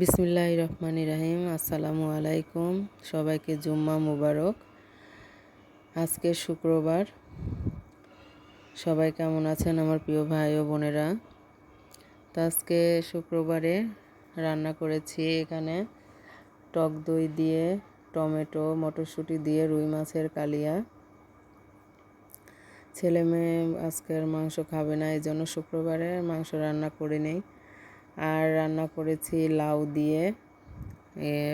বিসমিল্লাহ রহমান রাহিম। আসসালামু আলাইকুম। সবাইকে জুম্মা মুবারক। আজকে শুক্রবার। সবাই কেমন আছেন আমার প্রিয় ভাই ও বোনেরা? তো আজকে শুক্রবারে রান্না করেছি এখানে টক দই দিয়ে, টমেটো, মটরশুঁটি দিয়ে, রুই মাছের কালিয়া। ছেলে মেয়ে আজকের মাংস খাবে না, এই জন্য শুক্রবারে মাংস রান্না করে নেই আর রান্না করেছি লাউ দিয়ে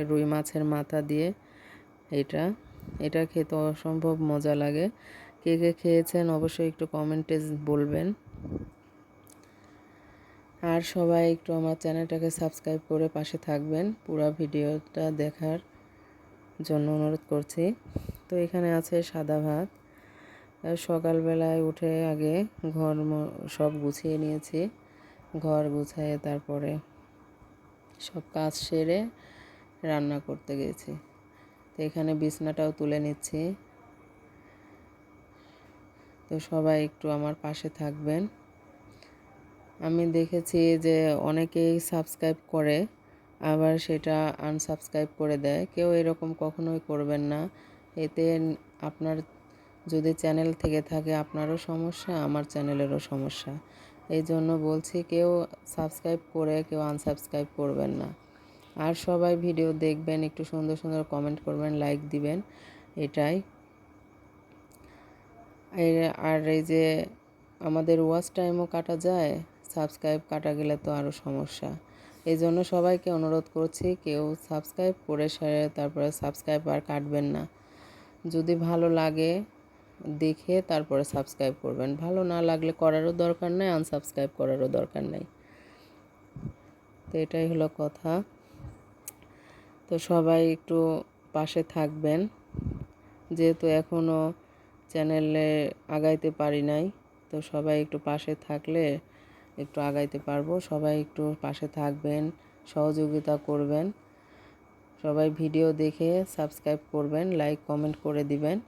রুই মাছের মাথা দিয়ে এটা। এটা খেতে অসম্ভব মজা লাগে। কে কে খেয়েছেন অবশ্যই একটু কমেন্টে বলবেন। আর সবাই একটু আমার চ্যানেলটাকে সাবস্ক্রাইব করে পাশে থাকবেন। পুরো ভিডিওটা দেখার জন্য অনুরোধ করছি। তো এখানে আছে সাদা ভাত। সকালবেলায় উঠে আগে ঘর সব গুছিয়ে নিয়েছি। ঘর গুছাইয়ে তারপরে সব কাজ সেরে রান্না করতে গেছি। তো এখানে বিছনাটাও তুলে নিচ্ছি। তো সবাই একটু আমার পাশে থাকবেন। আমি দেখেছি যে অনেকেই সাবস্ক্রাইব করে, আবার সেটা আনসাবস্ক্রাইব করে দেয়। কেউ এরকম কখনোই করবেন না। এতে আপনার যদি চ্যানেল থেকে থাকে, আপনারও সমস্যা, আমার চ্যানেলেরও সমস্যা। এই জন্য বলছি কেউ সাবস্ক্রাইব করে, কেউ আনসাবস্ক্রাইব করবেন না। আর সবাই ভিডিও দেখবেন, একটু সুন্দর সুন্দর কমেন্ট করবেন লাইক দিবেন, এটাই। আর এই যে আমাদের ওয়াচ টাইমও কাটা যায় সাবস্ক্রাইব কাটা গেলে তো আরও সমস্যা। এই জন্য সবাইকে অনুরোধ করছি, কেউ সাবস্ক্রাইব করে সেরে, তারপরে সাবস্ক্রাইব আর কাটবেন না। যদি ভালো লাগে দেখে তারপরে সাবস্ক্রাইব করবেন। ভালো না লাগলে করারও দরকার নাই আনসাবস্ক্রাইব করারও দরকার নেই। তো এটাই হলো কথা। তো সবাই একটু পাশে থাকবেন। যেহেতু এখনও চ্যানেলে আগাইতে পারি নাই, তো সবাই একটু পাশে থাকলে একটু আগাইতে পারব। সবাই একটু পাশে থাকবেন, সহযোগিতা করবেন। সবাই ভিডিও দেখে সাবস্ক্রাইব করবেন লাইক কমেন্ট করে দিবেন।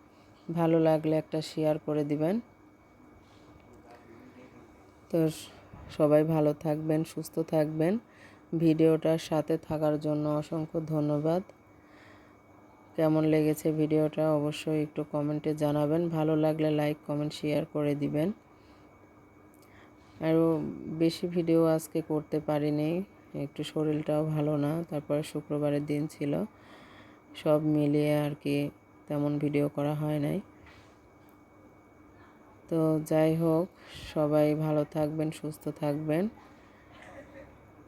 ভালো লাগলে একটা শেয়ার করে দিবেন। তো সবাই ভালো থাকবেন, সুস্থ থাকবেন। ভিডিওটার সাথে থাকার জন্য অসংখ্য ধন্যবাদ। কেমন লেগেছে ভিডিওটা অবশ্যই একটু কমেন্টে জানাবেন। ভালো লাগলে লাইক কমেন্ট শেয়ার করে দিবেন। আরও বেশি ভিডিও আজকে করতে পারিনি। একটু শরীরটাও ভালো না, তারপরে শুক্রবারের দিন ছিল। সব মিলিয়ে আর কি তেমন ভিডিও করা হয় নাই। তো যাই হোক, সবাই ভালো থাকবেন, সুস্থ থাকবেন।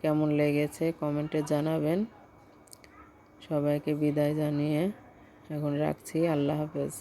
কেমন লেগেছে কমেন্টে জানাবেন। সবাইকে বিদায় জানিয়ে এখন রাখছি। আল্লাহ হাফেজ।